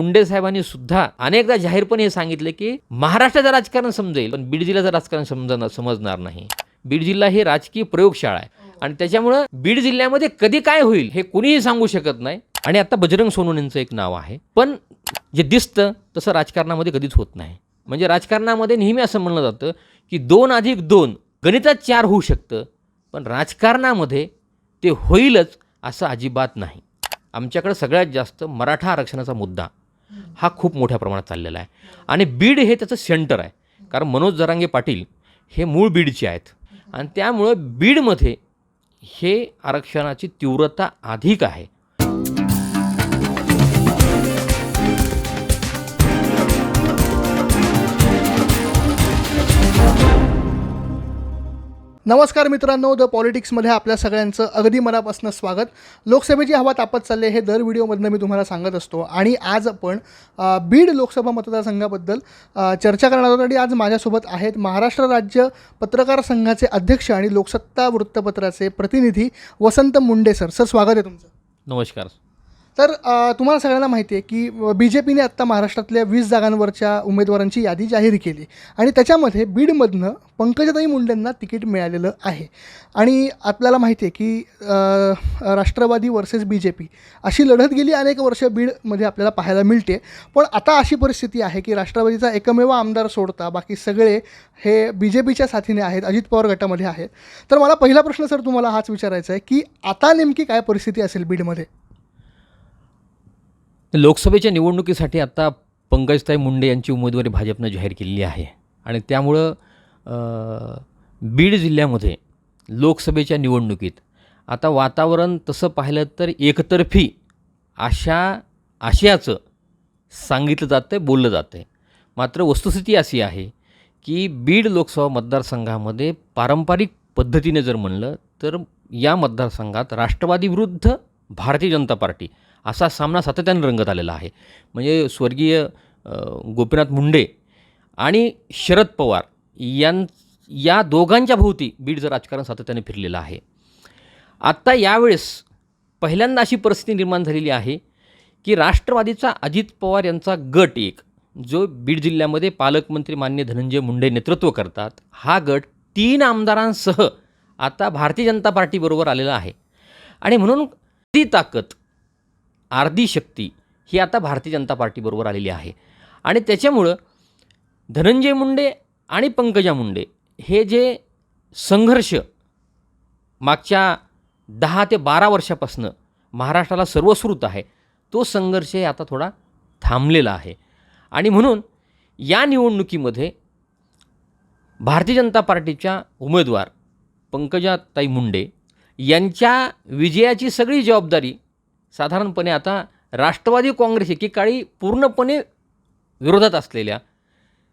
मुंडे साहेबांनी सुद्धा अनेकदा जाहीरपणे हे सांगितले की महाराष्ट्राचं राजकारण समजेल पण बीड जिल्ह्याचं राजकारण समजणार समजणार नाही. बीड जिल्हा ही राजकीय प्रयोगशाळा आहे. आणि त्याच्यामुळं बीड जिल्ह्यामध्ये कधी काय होईल हे कुणीही सांगू शकत नाही. आणि आता बजरंग सोनवणेंचं एक नाव आहे. पण जे दिसतं तसं राजकारणामध्ये कधीच होत नाही. म्हणजे राजकारणामध्ये नेहमी असं म्हणलं जातं की दोन अधिक दोन गणितात चार होऊ शकतं पण राजकारणामध्ये ते होईलच असं अजिबात नाही. आमच्याकडे सगळ्यात जास्त मराठा आरक्षणाचा मुद्दा हा खूप मोठ्या प्रमाणात चाललेला आहे. आणि बीड हे त्याचं सेंटर आहे. कारण मनोज जरांगे पाटील हे मूळ बीडचे आहेत. आणि त्यामुळं बीडमध्ये हे आरक्षणाची तीव्रता अधिक आहे. नमस्कार मित्रांनो द पॉलिटिक्समध्ये आपल्या सगळ्यांचं अगदी मनापासून स्वागत. लोकसभेची हवा तापत चालली आहे हे दर व्हिडिओमधनं मी तुम्हाला सांगत असतो. आणि आज आपण बीड लोकसभा मतदारसंघाबद्दल चर्चा करणार आहोत. आणि आज माझ्यासोबत आहेत महाराष्ट्र राज्य पत्रकार संघाचे अध्यक्ष आणि लोकसत्ता वृत्तपत्राचे प्रतिनिधी वसंत मुंडे सर. सर स्वागत आहे तुमचं. नमस्कार. तर तुम्हाला सगळ्यांना माहिती आहे की बी जे पीने आत्ता महाराष्ट्रातल्या वीस जागांवरच्या उमेदवारांची यादी जाहीर केली. आणि त्याच्यामध्ये बीडमधनं पंकजाताई मुंडेंना तिकीट मिळालेलं आहे. आणि आपल्याला माहिती आहे की Rashtrawadi versus B J P अशी लढत गेली अनेक वर्ष बीडमध्ये आपल्याला पाहायला मिळते. पण आता अशी परिस्थिती आहे की राष्ट्रवादीचा एकमेव आमदार सोडता बाकी सगळे हे बी जे पीच्या साथीने आहेत अजित पवार गटामध्ये आहेत. तर मला पहिला प्रश्न सर तुम्हाला हाच विचारायचा आहे की आता नेमकी काय परिस्थिती असेल बीडमध्ये? लोकसभेच्या निवडणुकीसाठी आता पंकजताई मुंडे यांची उमेदवारी भाजपनं जाहीर केलेली आहे. आणि त्यामुळं बीड जिल्ह्यामध्ये लोकसभेच्या निवडणुकीत आता वातावरण तसं पाहिलं तर एकतर्फी अशा आशयाचं सांगितलं जातं आहे बोललं जातं आहे मात्र वस्तुस्थिती अशी आहे की बीड लोकसभा मतदारसंघामध्ये पारंपरिक पद्धतीने जर म्हणलं तर या मतदारसंघात राष्ट्रवादी विरुद्ध भारतीय जनता पार्टी असा सामना सातत्याने रंगत आलेला आहे. म्हणजे स्वर्गीय गोपीनाथ मुंडे आणि शरद पवार यां या दोघांच्या भोवती बीडचं राजकारण सातत्याने फिरलेलं आहे. आत्ता यावेळेस पहिल्यांदा अशी परिस्थिती निर्माण झालेली आहे की राष्ट्रवादीचा अजित पवार यांचा गट एक जो बीड जिल्ह्यामध्ये पालकमंत्री मान्य धनंजय मुंडे नेतृत्व करतात हा गट तीन आमदारांसह आता भारतीय जनता पार्टीबरोबर आलेला आहे. आणि म्हणून ती ताकद अर्धी शक्ती ही आता भारतीय जनता पार्टीबरोबर आलेली आहे. आणि त्याच्यामुळं धनंजय मुंडे आणि पंकजा मुंडे हे जे संघर्ष मागच्या दहा ते बारा वर्षापासनं महाराष्ट्राला सर्वश्रुत आहे तो संघर्ष आता थोडा थांबलेला आहे. आणि म्हणून या निवडणुकीमध्ये भारतीय जनता पार्टीच्या उमेदवार पंकजाताई मुंडे यांच्या विजयाची सगळी जबाबदारी साधारणपणे आता राष्ट्रवादी काँग्रेस एकेकाळी पूर्णपणे विरोधात असलेल्या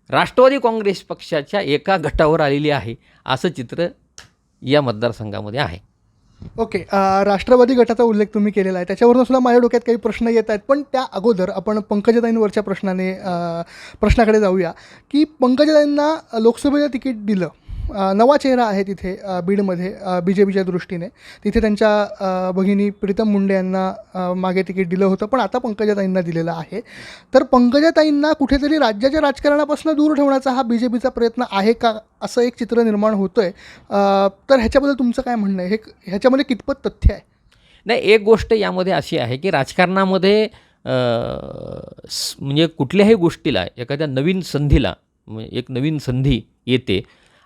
राष्ट्रवादी काँग्रेस पक्षाच्या एका गटावर आलेली आहे असं चित्र या मतदारसंघामध्ये आहे. ओके अ, राष्ट्रवादी गटाचा उल्लेख तुम्ही केलेला आहे. त्याच्यावरून सुद्धा माझ्या डोक्यात काही प्रश्न येत आहेत. पण त्या अगोदर आपण पंकजाताईंवरच्या प्रश्नाने प्रश्नाकडे जाऊया. की पंकजाताईंना लोकसभेचं तिकीट दिलं. नवा चेहरा आहे तिथे बीडमध्ये बी जे पीच्या दृष्टीने. तिथे त्यांच्या भगिनी प्रीतम मुंडे यांना मागे तिकीट दिलं होतं पण आता पंकजाताईंना दिलेलं आहे. तर पंकजाताईंना कुठेतरी राज्याच्या राजकारणापासून दूर ठेवण्याचा हा बी जे पीचा प्रयत्न आहे का असं एक चित्र निर्माण होतं आहे तर ह्याच्याबद्दल तुमचं काय म्हणणं आहे? हे ह्याच्यामध्ये कितपत तथ्य आहे? नाही एक गोष्ट यामध्ये अशी आहे की राजकारणामध्ये म्हणजे कुठल्याही गोष्टीला एखाद्या नवीन संधीला म्हणजे एक नवीन संधी येते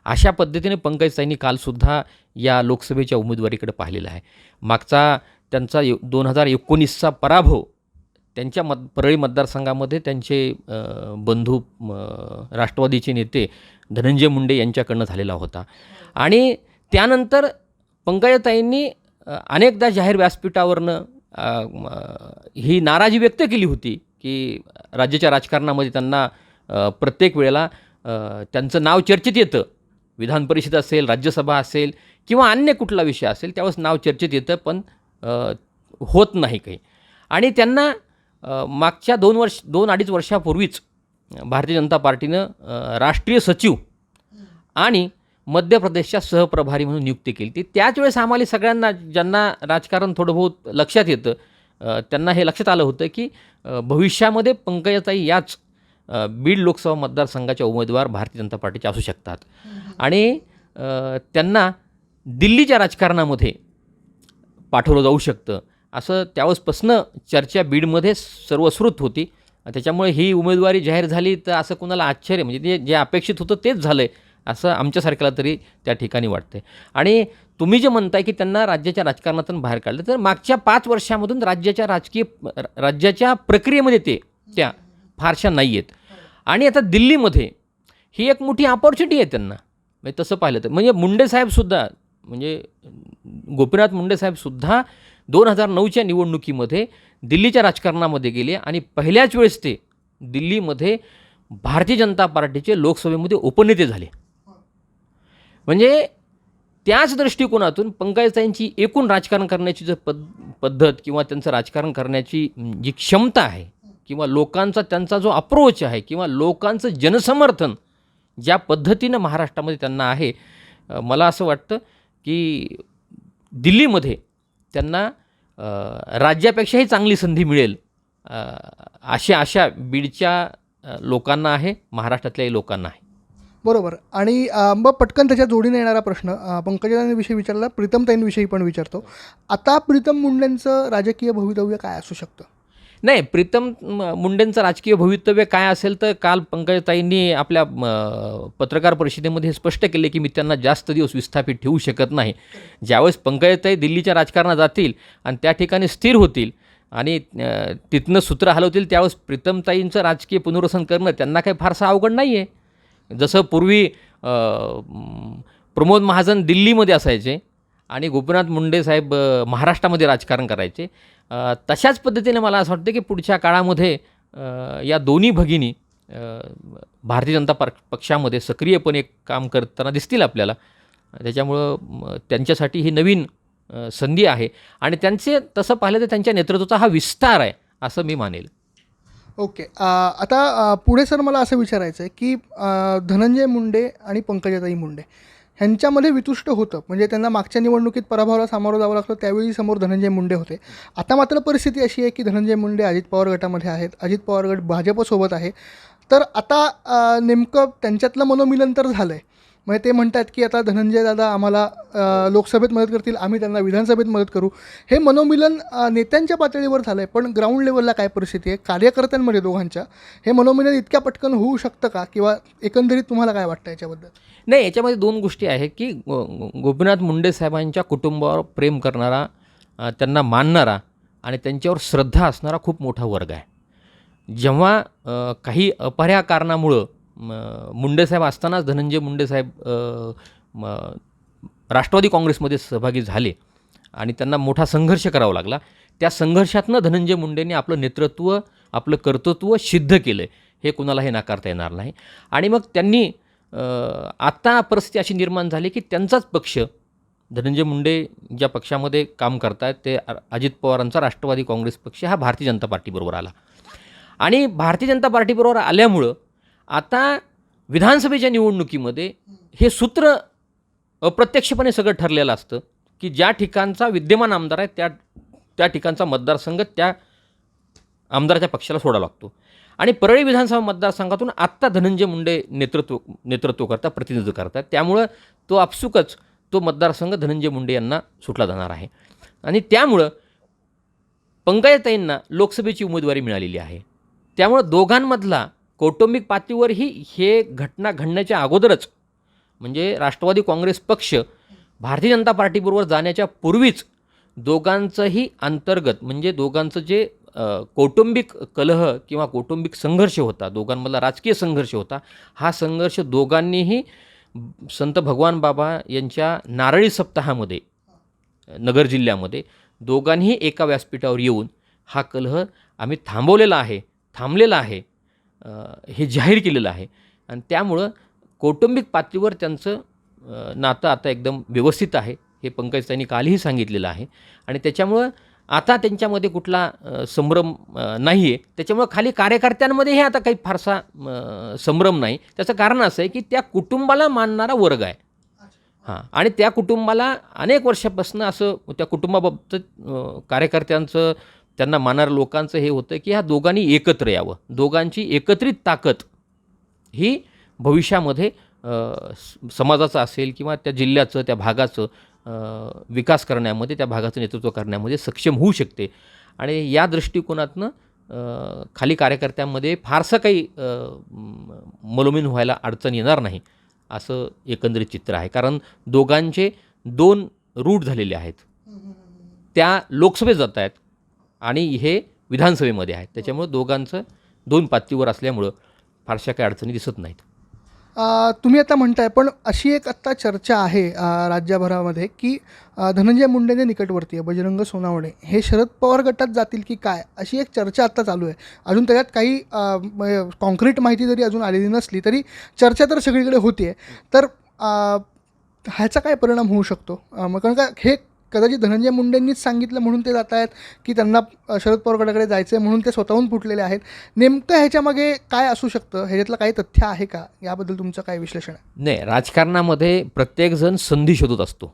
अशा पद्धतीने पंकजताईंनी कालसुद्धा या लोकसभेच्या उमेदवारीकडे पाहिलेला आहे. मागचा त्यांचा दोन हजार एकोणीसचा पराभव त्यांच्या मत परळी मतदारसंघामध्ये त्यांचे बंधू राष्ट्रवादीचे नेते धनंजय मुंडे यांच्याकडनं झालेला होता. आणि त्यानंतर पंकजाताईंनी अनेकदा जाहीर व्यासपीठावरनं ही नाराजी व्यक्त केली होती की राज्याच्या राजकारणामध्ये त्यांना प्रत्येक वेळेला त्यांचं नाव चर्चेत येतं. विधान परिषद असेल राज्यसभा असेल किंवा अन्य कुठला विषय असेल त्यावेळेस नाव चर्चेत येतं पण होत नाही काही. आणि त्यांना मागच्या दोन वर्ष दोन अडीच वर्षापूर्वीच भारतीय जनता पार्टीनं राष्ट्रीय सचिव आणि मध्य प्रदेशच्या सहप्रभारी म्हणून नियुक्ती केली ती. त्याच वेळेस आम्हाला सगळ्यांना ज्यांना राजकारण थोडं बहुत लक्षात येतं त्यांना हे लक्षात आलं होतं की भविष्यामध्ये पंकजाताई याच बीड लोकसभा मतदारसंघाच्या उमेदवार भारतीय जनता पार्टीचे असू शकतात. आणि त्यांना दिल्लीच्या राजकारणामध्ये पाठवलं जाऊ शकतं. असं त्यावेळेसपासून चर्चा बीडमध्ये सर्वश्रुत होती. त्याच्यामुळे ही उमेदवारी जाहीर झाली तर असं कोणाला आश्चर्य म्हणजे ते जे अपेक्षित होतं तेच झालं आहे असं आमच्यासारख्याला तरी त्या ठिकाणी वाटते आणि तुम्ही जे म्हणताय की त्यांना राज्याच्या राजकारणातून बाहेर काढलं तर मागच्या पाच वर्षामधून राज्याच्या राजकीय राज्याच्या प्रक्रियेमध्ये ते त्या फारशा नाही आहेत आणि आता दिल्लीमध्ये ही एक मोठी अपॉर्च्युनिटी आहे त्यांना. म्हणजे तसं पाहिलं तर म्हणजे मुंडे साहेबसुद्धा म्हणजे गोपीनाथ मुंडे साहेबसुद्धा दोन हजार नऊच्या निवडणुकीमध्ये दिल्लीच्या राजकारणामध्ये गेले आणि पहिल्याच वेळेस ते दिल्लीमध्ये भारतीय जनता पार्टीचे लोकसभेमध्ये उपनेते झाले. म्हणजे त्याच दृष्टिकोनातून पंकजाताईंची एकूण राजकारण करण्याची जर पद पद्धत किंवा त्यांचं राजकारण करण्याची जी क्षमता आहे किंवा लोकांचा त्यांचा जो अप्रोच आहे किंवा लोकांचं जनसमर्थन ज्या पद्धतीनं महाराष्ट्रामध्ये त्यांना आहे मला असं वाटतं की दिल्लीमध्ये त्यांना राज्यापेक्षाही चांगली संधी मिळेल अशा अशा बीडच्या लोकांना आहे महाराष्ट्रातल्याही लोकांना आहे. बरोबर. आणि मग पटकन त्याच्या जोडीने येणारा प्रश्न पंकजांविषयी विचारला प्रीतमताईंविषयी पण विचारतो. आता प्रीतम मुंडेंचं राजकीय भवितव्य काय असू शकतं? नाही प्रीतम मुंडेंचं राजकीय भवितव्य काय असेल तर काल पंकजताईंनी आपल्या पत्रकार परिषदेमध्ये हे स्पष्ट केले की मी त्यांना जास्त दिवस विस्थापित ठेवू शकत नाही. ज्यावेळेस पंकजताई दिल्लीच्या राजकारणात जातील आणि त्या ठिकाणी स्थिर होतील आणि तिथनं सूत्र हलवतील त्यावेळेस प्रीतमताईंचं राजकीय पुनर्वसन करणं त्यांना काही फारसं अवघड नाही आहे जसं पूर्वी प्रमोद महाजन दिल्लीमध्ये असायचे आणि गोपीनाथ मुंडे साहेब महाराष्ट्रामध्ये राजकारण करायचे. तशाच पद्धतीने मला असं वाटतं की पुढच्या काळामध्ये या दोन्ही भगिनी भारतीय जनता पार पक्षामध्ये सक्रियपणे काम करताना दिसतील आपल्याला. त्याच्यामुळं त्यांच्यासाठी ही नवीन संधी आहे. आणि त्यांचे तसं पाहिलं तर त्यांच्या नेतृत्वाचा हा विस्तार आहे असं मी मानेल. ओके. आता पुढे सर मला असं विचारायचं आहे की धनंजय मुंडे आणि पंकजाताई मुंडे ह्यांच्यामध्ये वितुष्ट होतं. म्हणजे त्यांना मागच्या निवडणुकीत पराभवाला सामोरं जावं लागलं त्यावेळी समोर धनंजय मुंडे होते. आता मात्र परिस्थिती अशी आहे की धनंजय मुंडे अजित पवार गटामध्ये आहेत. अजित पवार गट भाजपसोबत आहे. तर आता नेमकं त्यांच्यातलं मनोमिलन तर झालं आहे म्हणजे ते म्हणतात की आता धनंजय दादा आम्हाला लोकसभेत मदत करतील आम्ही त्यांना विधानसभेत मदत करू. हे मनोमिलन नेत्यांच्या पातळीवर झालं आहे पण ग्राउंड लेवलला काय परिस्थिती आहे? कार्यकर्त्यांमध्ये दोघांच्या. हे मनोमिलन इतक्या पटकन होऊ शकतं का? किंवा एकंदरीत तुम्हाला काय वाटतं याच्याबद्दल? नाही याच्यामध्ये दोन गोष्टी आहेत की गो गोपीनाथ मुंडे साहेबांच्या कुटुंबावर प्रेम करणारा त्यांना मानणारा आणि त्यांच्यावर श्रद्धा असणारा खूप मोठा वर्ग आहे. जेव्हा काही अपऱ्या कारणामुळं मुंडेसाहेब मुंडे साहेब असतानाच धनंजय मुंडे साहेब राष्ट्रवादी काँग्रेसमध्ये सहभागी झाले आणि त्यांना मोठा संघर्ष करावा लागला. त्या संघर्षातनं धनंजय मुंडेंनी आपलं नेतृत्व आपलं कर्तृत्व सिद्ध केलं हे कुणालाही नाकारता येणार नाही. आणि मग त्यांनी आत्ता परिस्थिती अशी निर्माण झाली की त्यांचाच पक्ष धनंजय मुंडे ज्या पक्षामध्ये काम करतायत ते अजित पवारांचा राष्ट्रवादी काँग्रेस पक्ष हा भारतीय जनता पार्टीबरोबर आला. आणि भारतीय जनता पार्टीबरोबर आल्यामुळं आता विधानसभेच्या निवडणुकीमध्ये हे सूत्र अप्रत्यक्षपणे सगळं ठरलेलं असतं की ज्या ठिकाणचा विद्यमान आमदार आहे त्या त्या ठिकाणचा मतदारसंघ त्या आमदाराच्या पक्षाला सोडावा लागतो. आणि परळी विधानसभा मतदारसंघातून आत्ता धनंजय मुंडे नेतृत्व नेतृत्व करतात प्रतिनिधित्व करतात. त्यामुळं तो आपसुकच तो मतदारसंघ धनंजय मुंडे यांना सुटला जाणार आहे. आणि त्यामुळं पंकजाताईंना लोकसभेची उमेदवारी मिळालेली आहे. त्यामुळं दोघांमधला कौटुंबिक पातळीवरही हे घटना घडण्याच्या अगोदरच म्हणजे राष्ट्रवादी काँग्रेस पक्ष भारतीय जनता पार्टीबरोबर जाण्याच्या पूर्वीच दोघांचंही अंतर्गत म्हणजे दोघांचं जे कौटुंबिक कलह किंवा कौटुंबिक संघर्ष होता दोघांमधला राजकीय संघर्ष होता हा संघर्ष दोघांनीही संत भगवान बाबा यांच्या नारळी सप्ताहामध्ये नगर जिल्ह्यामध्ये दोघांनीही एका व्यासपीठावर येऊन हा कलह आम्ही थांबवलेला आहे थांबलेला आहे. हे जाहीर केलेलं आहे. आणि त्यामुळं कौटुंबिक पातळीवर त्यांचं नातं आता एकदम व्यवस्थित आहे हे पंकज त्यांनी कालही सांगितलेलं आहे. आणि त्याच्यामुळं आता त्यांच्यामध्ये कुठला संभ्रम नाही आहे त्याच्यामुळं खाली कार्यकर्त्यांमध्येही आता काही फारसा संभ्रम नाही. त्याचं कारण असं आहे की त्या कुटुंबाला मानणारा वर्ग आहे. हां. आणि त्या कुटुंबाला अनेक वर्षापासून असं त्या कुटुंबाबाबत कार्यकर्त्यांचं त्यांना मानणाऱ्या लोकांचं हे होतं की ह्या दोघांनी एकत्र यावं. दोघांची एकत्रित ताकद ही भविष्यामध्ये स- समाजाचं असेल किंवा त्या जिल्ह्याचं त्या भागाचं विकास करण्यामध्ये त्या भागाचं नेतृत्व करण्यामध्ये सक्षम होऊ शकते. आणि या दृष्टिकोनातनं खाली कार्यकर्त्यांमध्ये फारसं काही मलोमीन व्हायला अडचण येणार नाही असं एकंदरीत चित्र आहे. कारण दोघांचे दोन रूट झालेले आहेत. त्या लोकसभेत जात आहेत आणि हे विधानसभेमध्ये आहेत त्याच्यामुळं दोघांचं दोन पातळीवर असल्यामुळं फारशा काही अडचणी दिसत नाहीत. तुम्ही आता म्हणताय पण अशी एक आत्ता चर्चा आहे राज्यभरामध्ये की धनंजय मुंडेने निकटवर्ती आहे बजरंग सोनावणे. हे शरद पवार गटात जातील की काय? अशी एक चर्चा आत्ता चालू आहे. अजून त्याच्यात काही कॉन्क्रीट माहिती जरी अजून आलेली नसली तरी चर्चा तर सगळीकडे होती आहे तर ह्याचा काय परिणाम होऊ शकतो? मग कारण का हे कदाचित धनंजय मुंडेंनीच सांगितलं म्हणून ते जात आहेत की त्यांना शरद पवार गटाकडे जायचं आहे म्हणून ते स्वतःहून फुटलेले आहेत. नेमकं ह्याच्यामागे काय असू शकतं? ह्याच्यातलं काही तथ्य आहे का? याबद्दल तुमचं काय विश्लेषण आहे? नाही राजकारणामध्ये प्रत्येकजण संधी शोधत असतो.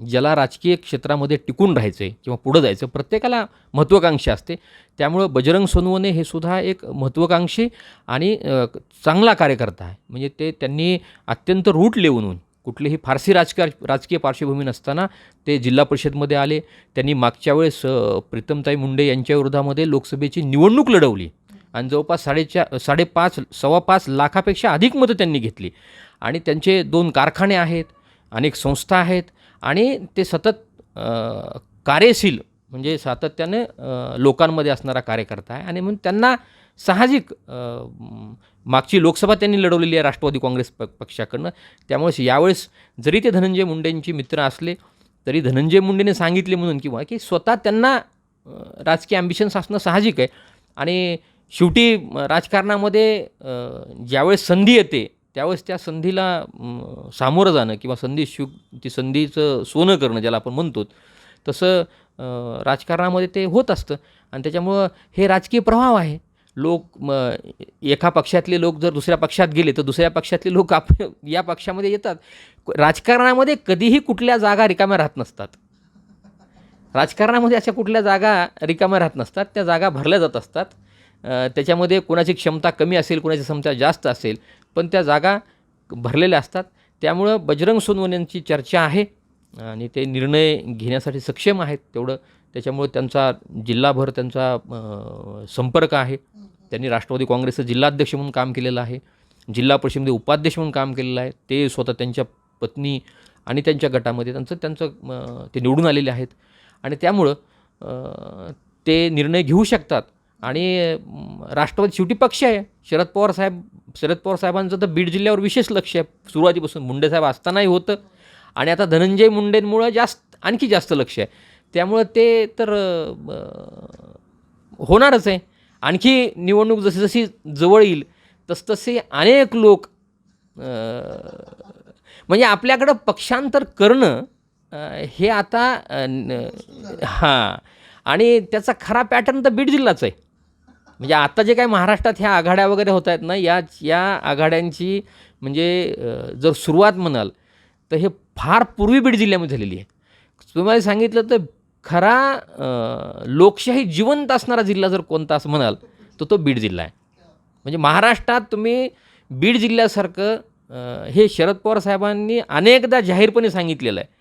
ज्याला राजकीय क्षेत्रामध्ये टिकून राहायचं आहे किंवा पुढं जायचं प्रत्येकाला महत्त्वाकांक्षी असते. त्यामुळं बजरंग सोनवणे हे सुद्धा एक महत्त्वाकांक्षी आणि चांगला कार्यकर्ता आहे. म्हणजे ते त्यांनी अत्यंत रूट लेवून कुठलीही फारसी राजकार राजकीय पार्श्वभूमी नसताना ते जिल्हा परिषदमध्ये आले. त्यांनी मागच्या वेळेस प्रीतमताई मुंडे यांच्या विरोधामध्ये लोकसभेची निवडणूक लढवली. आणि जवळपास साडेचार साडेपाच सव्वा पाच लाखापेक्षा अधिक मतं त्यांनी घेतली. आणि त्यांचे दोन कारखाने आहेत अनेक संस्था आहेत आणि ते सतत कार्यशील म्हणजे सातत्याने लोकांमध्ये असणारा कार्यकर्ता आहे. आणि म्हणून त्यांना साहजिक मागची लोकसभा त्यांनी लढवलेली आहे राष्ट्रवादी काँग्रेस प पक्षाकडनं. त्यामुळे यावेळेस जरी ते धनंजय मुंडेंचे मित्र असले तरी धनंजय मुंडेने सांगितले म्हणून किंवा की स्वतः त्यांना राजकीय ॲम्बिशन्स असणं साहजिक आहे. आणि शेवटी राजकारणामध्ये ज्यावेळेस संधी येते त्यावेळेस त्या संधीला सामोरं जाणं किंवा संधी शिव ती संधीचं सोनं करणं ज्याला आपण म्हणतो तसं राजकारणामध्ये ते होत असतं. आणि त्याच्यामुळं हे राजकीय प्रभाव आहे. लोक म, एका पक्षातले लोक जर दुसऱ्या पक्षात गेले तर दुसऱ्या पक्षातले लोक आप या पक्षामध्ये येतात. राजकारणामध्ये कधीही कुठल्या जागा रिकाम्या राहत नसतात. राजकारणामध्ये अशा कुठल्या जागा रिकाम्या राहत नसतात. त्या जागा भरल्या जात असतात. त्याच्यामध्ये कोणाची क्षमता कमी असेल कोणाची क्षमता जास्त असेल पण त्या जागा भरलेल्या असतात. त्यामुळं बजरंग सोनवण्यांची चर्चा आहे आणि ते निर्णय घेण्यासाठी सक्षम आहेत तेवढं त्याच्यामुळे त्यांचा जिल्हाभर त्यांचा संपर्क आहे. त्यांनी राष्ट्रवादी काँग्रेसचं जिल्हाध्यक्ष म्हणून काम केलेलं आहे. जिल्हा परिषदेमध्ये उपाध्यक्ष म्हणून काम केलेलं आहे. ते स्वतः त्यांच्या पत्नी आणि त्यांच्या गटामध्ये त्यांचं त्यांचं ते निवडून आलेले आहेत. आणि त्यामुळं ते निर्णय घेऊ शकतात. आणि राष्ट्रवादी शेवटी पक्ष आहे. शरद पवार साहेब शरद पवार साहेबांचं तर बीड जिल्ह्यावर विशेष लक्ष आहे. सुरुवातीपासून मुंडे साहेब असतानाही होतं. आणि आता धनंजय मुंडेंमुळं जास्त आणखी जास्त लक्ष आहे. त्यामुळं ते तर होणारच आहे. आणखी निवडणूक जशी जशी जवळ येईल तसतसे अनेक लोक म्हणजे आपल्याकडं पक्षांतर करणं हे आता हां. आणि त्याचा खरा पॅटर्न तर बीड जिल्हाच आहे. म्हणजे आता जे काही महाराष्ट्रात ह्या आघाड्या वगैरे होत आहेत ना या या आघाड्यांची म्हणजे जर सुरुवात म्हणाल तर हे फार पूर्वी बीड जिल्ह्यामध्ये झालेली आहे. तुम्हाला सांगितलं तर खरा लोकशाही जिवंत असणारा जिल्हा जर कोणता असं म्हणाल तर तो बीड जिल्हा आहे. म्हणजे महाराष्ट्रात तुम्ही बीड जिल्ह्यासारखं हे शरद पवार साहेबांनी अनेकदा जाहीरपणे सांगितलेलं आहे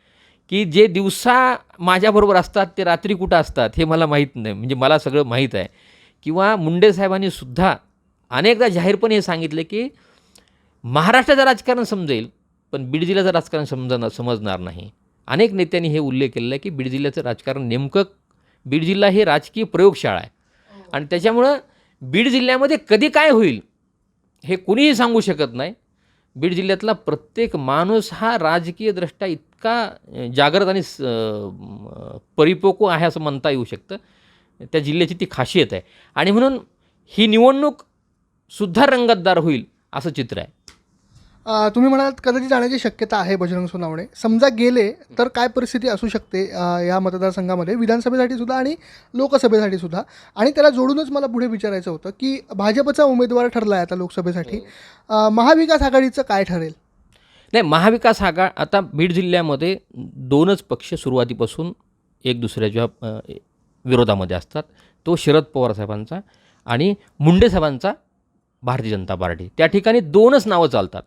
की जे दिवसा माझ्याबरोबर असतात ते रात्री कुठं असतात हे मला माहीत नाही. म्हणजे मला सगळं माहीत आहे. किंवा मुंडे साहेबांनी सुद्धा अनेकदा जाहीरपणे हे सांगितले की महाराष्ट्राचं राजकारण समजेल पण बीड जिल्ह्याचं राजकारण समजणार समजणार नाही. अनेक नेत्यांनी हे उल्लेख केलेला आहे की बीड जिल्ह्याचं राजकारण नेमकं बीड जिल्हा हे राजकीय प्रयोगशाळा आहे. आणि त्याच्यामुळं बीड जिल्ह्यामध्ये कधी काय होईल हे कुणीही सांगू शकत नाही. बीड जिल्ह्यातला प्रत्येक माणूस हा राजकीयदृष्ट्या इतका जागृत आणि परिपक्व आहे असं म्हणता येऊ शकतं. त्या जिल्ह्याची ती खासियत आहे. आणि म्हणून ही निवडणूक सुद्धा रंगतदार होईल असं चित्र आहे. तुम्ही म्हणालात कदाचित जाण्याची शक्यता आहे बजरंग सोनावणे. समजा गेले तर काय परिस्थिती असू शकते या मतदारसंघामध्ये? विधानसभेसाठी सुद्धा आणि लोकसभेसाठी सुद्धा. आणि त्याला जोडूनच मला पुढे विचारायचं होतं की भाजपचा उमेदवार ठरला आहे आता लोकसभेसाठी. अ, महाविकास आघाडीचं काय ठरेल? नाही महाविकास आघा आता बीड जिल्ह्यामध्ये दोनच पक्ष सुरुवातीपासून एक दुसऱ्याच्या विरोधामध्ये असतात. तो शरद पवार साहेबांचा आणि मुंडे साहेबांचा भारतीय जनता पार्टी. त्या ठिकाणी दोनच नावं चालतात.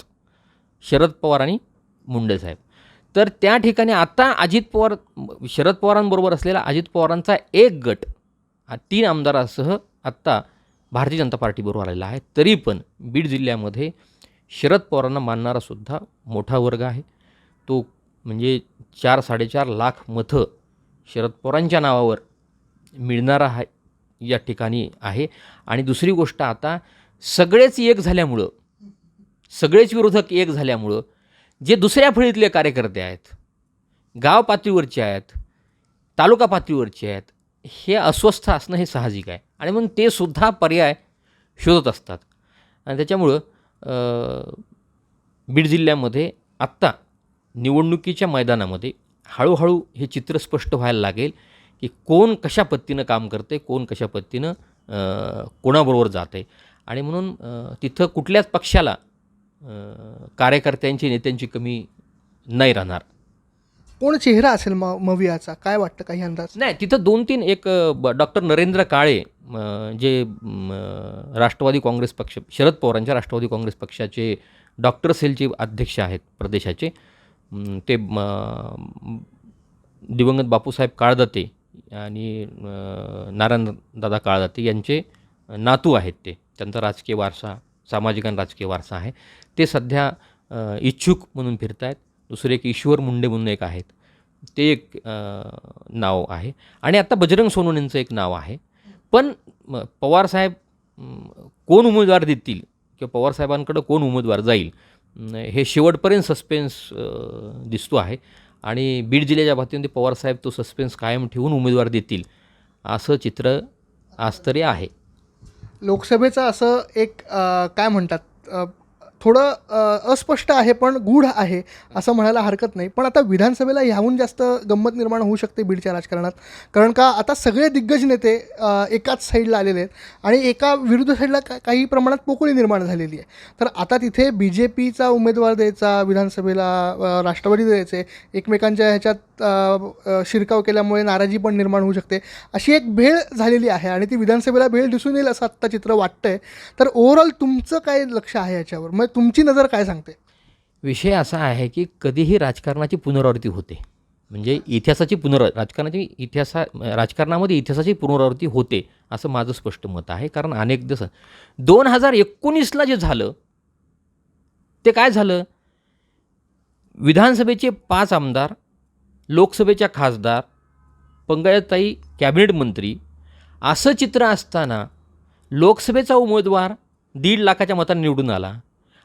शरद पवार आणि मुंडे साहेब. तर त्या ठिकाणी आता अजित पवार शरद पवारांबरोबर असलेला अजित पवारांचा एक गट हा तीन आमदारासह आत्ता भारतीय जनता पार्टीबरोबर आलेला आहे. तरी पण बीड जिल्ह्यामध्ये शरद पवारांना मानणारा सुद्धा मोठा वर्ग आहे. तो म्हणजे चार साडेचार लाख मतं शरद पवारांच्या नावावर मिळणारा आहे या ठिकाणी आहे. आणि दुसरी गोष्ट आता सगळेच एक झाल्यामुळं सगळेच विरोधक एक झाल्यामुळं जे दुसऱ्या फळीतले कार्यकर्ते आहेत गाव पातळीवरचे आहेत तालुका पातळीवरचे आहेत हे अस्वस्थ असणं हे साहजिक आहे. आणि म्हणून ते सुद्धा पर्याय शोधत असतात. आणि त्याच्यामुळं बीड जिल्ह्यामध्ये आत्ता निवडणुकीच्या मैदानामध्ये हळूहळू हे चित्र स्पष्ट व्हायला लागेल की कोण कशा पद्धतीनं काम करते कोण कशा पद्धतीनं अ, कोणाबरोबर जाते आणि म्हणून तिथं कुठल्याच पक्षाला कार्यकर्त्यांची नेत्यांची कमी नाही राहणार. कोण चेहरा असेल म मवियाचा? काय वाटतं काही अंदाज? नाही तिथं दोन तीन एक डॉक्टर नरेंद्र काळे जे राष्ट्रवादी काँग्रेस पक्ष शरद पवारांच्या राष्ट्रवादी काँग्रेस पक्षाचे डॉक्टर सेलचे अध्यक्ष आहेत प्रदेशाचे. ते म, दिवंगत बापूसाहेब काळदाते आणि अ, नारायणदादा काळदाते यांचे नातू आहेत ते. त्यांचा राजकीय वारसा सामाजिक आणि राजकीय वारसा आहे. ते सध्या इच्छुक म्हणून फिरत आहेत दुसरे एक ईश्वर मुंडे म्हणून एक आहेत. ते एक नाव आहे. आणि आता बजरंग सोनवणेंचं एक नाव आहे. पण पवारसाहेब कोण उमेदवार देतील किंवा पवारसाहेबांकडं कोण उमेदवार जाईल हे शेवटपर्यंत सस्पेन्स दिसतो आहे. आणि बीड जिल्ह्याच्या बाबतीमध्ये पवारसाहेब तो सस्पेन्स कायम ठेवून उमेदवार देतील असं चित्र आज तरी आहे. लोकसभेचं असं एक काय म्हणतात थोडं अस्पष्ट आहे पण गूढ आहे असं म्हणायला हरकत नाही. पण आता विधानसभेला ह्याहून जास्त गंमत निर्माण होऊ शकते बीडच्या राजकारणात. कारण का आता सगळे दिग्गज नेते एकाच साईडला आलेले आहेत आणि एका विरुद्ध साईडला का काही प्रमाणात पोकळी निर्माण झालेली आहे. तर आता तिथे बी जे पीचा उमेदवार द्यायचा विधानसभेला राष्ट्रवादी द्यायचे एकमेकांच्या ह्याच्यात शिरकाव केल्यामुळे नाराजी पण निर्माण होऊ शकते अशी एक भेळ झालेली आहे आणि ती विधानसभेला भेळ दिसून येईल असं आत्ता चित्र वाटतंय. तर ओव्हरऑल तुमचं काय लक्ष आहे याच्यावर? मग तुमची नजर काय सांगते? विषय असा आहे की कधीही राजकारणाची पुनरावृत्ती होते. म्हणजे इतिहासाची पुनर राजकारणाची इतिहासा राजकारणामध्ये इतिहासाची पुनरावृत्ती होते असं माझं स्पष्ट मत आहे. कारण अनेक दिवस दोन हजार एकोणीसला जे झालं ते काय झालं? विधानसभेचे पाच आमदार लोकसभेच्या खासदार पंकजाताई कॅबिनेट मंत्री असं चित्र असताना लोकसभेचा उमेदवार दीड लाखाच्या मताने निवडून आला.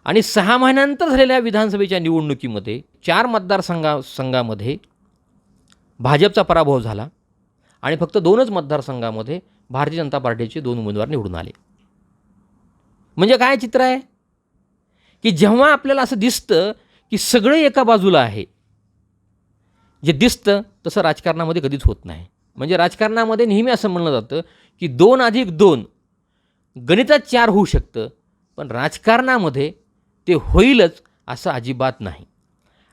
आणि सहा महिन्यानंतर झालेल्या विधानसभेच्या निवडणुकीमध्ये चार मतदारसंघा संघामध्ये भाजपचा पराभव झाला आणि फक्त दोनच मतदारसंघामध्ये भारतीय जनता पार्टीचे दोन उमेदवार निवडून आले. म्हणजे काय चित्र आहे? की जेव्हा आपल्याला असं दिसतं की सगळं एका बाजूला आहे जे दिसतं तसं राजकारणामध्ये कधीच होत नाही. म्हणजे राजकारणामध्ये नेहमी असं म्हणलं जातं की दोन अधिक दोन गणितात चार होऊ शकतं पण राजकारणामध्ये ते होईलच असं अजिबात नाही.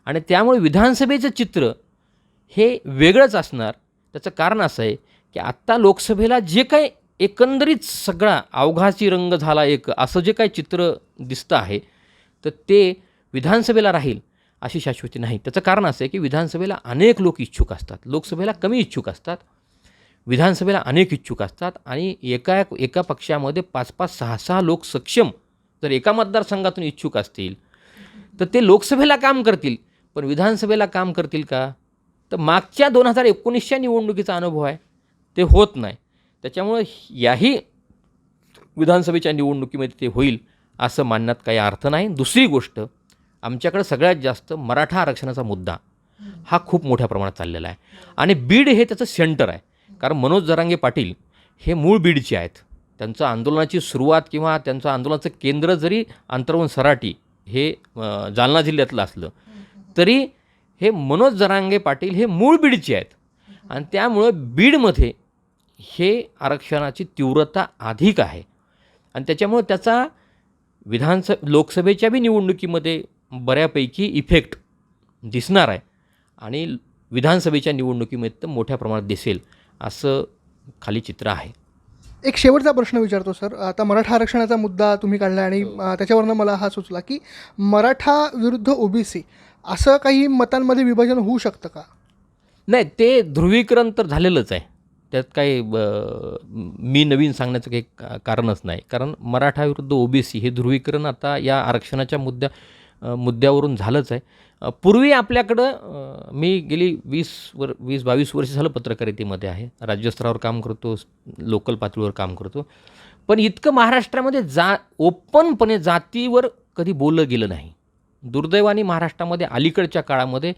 आणि त्यामुळे विधानसभेचं चित्र हे वेगळंच असणार. त्याचं कारण असं आहे की आत्ता लोकसभेला जे काही एकंदरीत सगळा अवघाची रंग झाला एक असं जे काही चित्र दिसतं आहे तर ते विधानसभेला राहील अशी शाश्वती नाही. त्याचं कारण असं आहे की विधानसभेला अनेक लोक इच्छुक असतात. लोकसभेला कमी इच्छुक असतात. विधानसभेला अनेक इच्छुक असतात. आणि एका एका पक्षामध्ये पाच पाच सहा सहा लोक सक्षम जर एका मतदारसंघातून इच्छुक असतील तर ते लोकसभेला काम करतील. पण विधानसभेला काम करतील का? तर मागच्या दोन हजार एकोणीसच्या निवडणुकीचा अनुभव आहे. ते होत नाही. त्याच्यामुळं याही विधानसभेच्या निवडणुकीमध्ये ते होईल असं मानण्यात काही अर्थ नाही. दुसरी गोष्ट आमच्याकडं सगळ्यात जास्त मराठा आरक्षणाचा मुद्दा हा खूप मोठ्या प्रमाणात चाललेला आहे. आणि बीड हे त्याचं सेंटर आहे. कारण मनोज जरांगे पाटील हे मूळ बीडचे आहेत. त्यांचं आंदोलनाची सुरुवात किंवा त्यांचं आंदोलनाचं केंद्र जरी अंतरवन सराटी हे जालना जिल्ह्यातलं असलं तरी हे मनोज जरांगे पाटील हे मूळ बीडचे आहेत. आणि त्यामुळं बीडमध्ये हे आरक्षणाची तीव्रता अधिक आहे. आणि त्याच्यामुळं त्याचा विधानस लोकसभेच्या बी निवडणुकीमध्ये बऱ्यापैकी इफेक्ट दिसणार आहे. आणि विधानसभेच्या निवडणुकीमध्ये तर मोठ्या प्रमाणात दिसेल असं खाली चित्र आहे. एक शेवटचा प्रश्न विचारतो सर. आता मराठा आरक्षणाचा मुद्दा तुम्ही काढला आणि अ, त्याच्यावरनं मला हा सुचला की मराठा विरुद्ध ओबीसी असं काही मतांमध्ये विभाजन होऊ शकतं का? नाही ते ध्रुवीकरण तर झालेलंच आहे. त्यात काही मी नवीन सांगण्याचं काही का- कारणच नाही. कारण मराठा विरुद्ध ओबीसी हे ध्रुवीकरण आता या आरक्षणाच्या मुद्द्या मुद्द्यावरून झालंच आहे. पूर्वी आपल्याकडं मी गेली वीस वर वीस बावीस वर्ष झालं पत्रकारितेमध्ये आहे. राज्यस्तरावर काम करतो लोकल पातळीवर काम करतो. पण इतकं महाराष्ट्रामध्ये जा ओपनपणे जातीवर कधी बोललं गेलं नाही. दुर्दैवाने महाराष्ट्रामध्ये अलीकडच्या काळामध्ये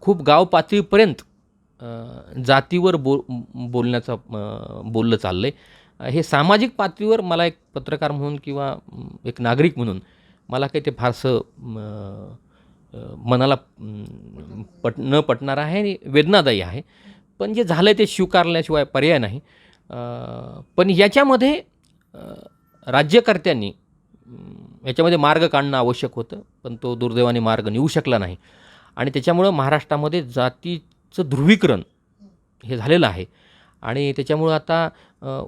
खूप गाव पातळीपर्यंत जातीवर बो बोलण्याचं बोललं चाललं आहे हे सामाजिक पातळीवर मला एक पत्रकार म्हणून किंवा एक नागरिक म्हणून मला काही ते फारसं मनाला पट न पटणारं आहे आणि वेदनादायी आहे. पण जे झालं आहे ते स्वीकारल्याशिवाय पर्याय नाही. पण याच्यामध्ये राज्यकर्त्यांनी याच्यामध्ये मार्ग काढणं आवश्यक होतं पण तो दुर्दैवाने मार्ग निघू शकला नाही. आणि त्याच्यामुळं महाराष्ट्रामध्ये जातीचं ध्रुवीकरण हे झालेलं आहे. आणि त्याच्यामुळं आता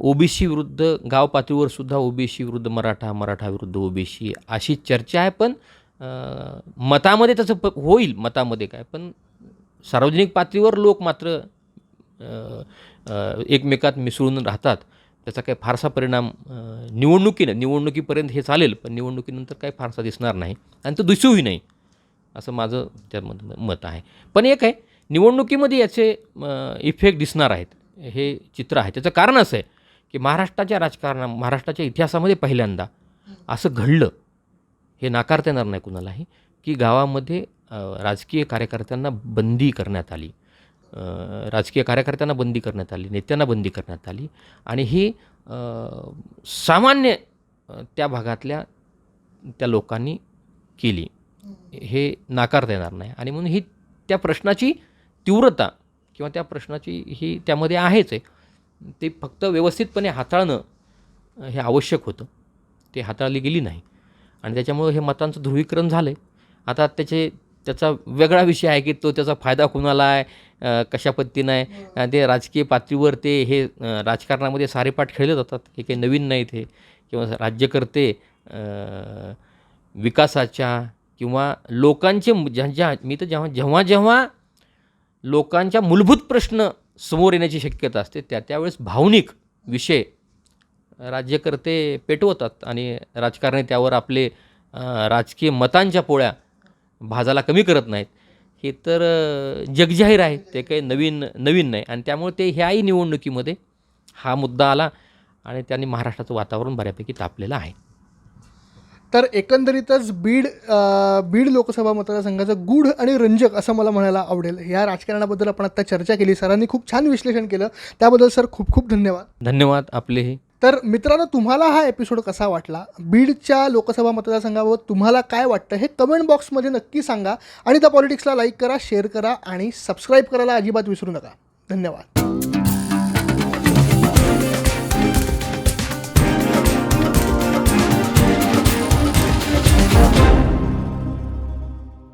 ओबीसी विरुद्ध गाव पातळीवर सुद्धा ओबीसी विरुद्ध मराठा मराठा विरुद्ध ओबीसी अशी चर्चा आहे. पण मतामध्ये तसं प होईल मतामध्ये काय पण सार्वजनिक पातळीवर लोक मात्र एकमेकात मिसळून राहतात. त्याचा काही फारसा परिणाम निवडणुकीनं निवडणुकीपर्यंत हे चालेल पण निवडणुकीनंतर काही फारसा दिसणार नाही आणि तो दिसूही नाही असं माझं त्यामध्ये मत आहे. पण एक आहे निवडणुकीमध्ये याचे इफेक्ट दिसणार आहेत हे चित्र आहे. त्याचं कारण असं आहे की महाराष्ट्राच्या राजकारणा महाराष्ट्राच्या इतिहासामध्ये पहिल्यांदा असं घडलं. हे नाकारता येणार नाही कुणालाही की गावामध्ये राजकीय कार्यकर्त्यांना बंदी करण्यात आली. राजकीय कार्यकर्त्यांना बंदी करण्यात आली नेत्यांना बंदी करण्यात आली. आणि ही सामान्य त्या भागातल्या त्या लोकांनी केली. हे नाकारता येणार नाही. आणि म्हणून ही त्या प्रश्नाची तीव्रता किंवा त्या प्रश्नाची ही त्यामध्ये आहेच आहे. ते फक्त व्यवस्थितपणे हाताळणं हे आवश्यक होतं. ते हाताळली गेली नाही. आणि त्याच्यामुळं हे मतांचं ध्रुवीकरण झालं आहे आता त्याचे त्याचा वेगळा विषय आहे की तो त्याचा फायदा कुणाला आहे कशा पद्धतीनं आहे? अ, ते राजकीय पातळीवर ते हे राजकारणामध्ये सारेपाठ खेळले जातात. हे काही नवीन नाहीत हे. किंवा राज्यकर्ते विकासाच्या किंवा लोकांचे ज्या मी तर जेव्हा जेव्हा जेव्हा लोकांच्या मूलभूत प्रश्न समोर येण्याची शक्यता असते त्या त्यावेळेस भावनिक विषय राज्यकर्ते पेटवतात आणि राजकारणी त्यावर आपले राजकीय मतांच्या पोळ्या भाजाला कमी करत नाहीत. हे तर जगजाहीर आहे. ते काही नवीन नवीन नाही. आणि त्यामुळे ते ह्याही निवडणुकीमध्ये हा मुद्दा आला आणि त्यांनी महाराष्ट्राचं वातावरण बऱ्यापैकी तापलेलं आहे. तर एकंदरीतच बीड बीड लोकसभा मतदारसंघाचं गूढ आणि रंजक असं मला म्हणायला आवडेल. या राजकारणाबद्दल आपण आता चर्चा केली. सरांनी खूप छान विश्लेषण केलं. त्याबद्दल सर खूप खूप धन्यवाद. धन्यवाद आपले हे तर मित्रांनो तुम्हाला हा एपिसोड कसा वाटला? बीडच्या लोकसभा मतदारसंघाबाबत तुम्हाला काय वाटतं हे कमेंट बॉक्समध्ये नक्की सांगा आणि त्या पॉलिटिक्सला लाईक करा शेअर करा आणि सबस्क्राईब करायला अजिबात विसरू नका. धन्यवाद.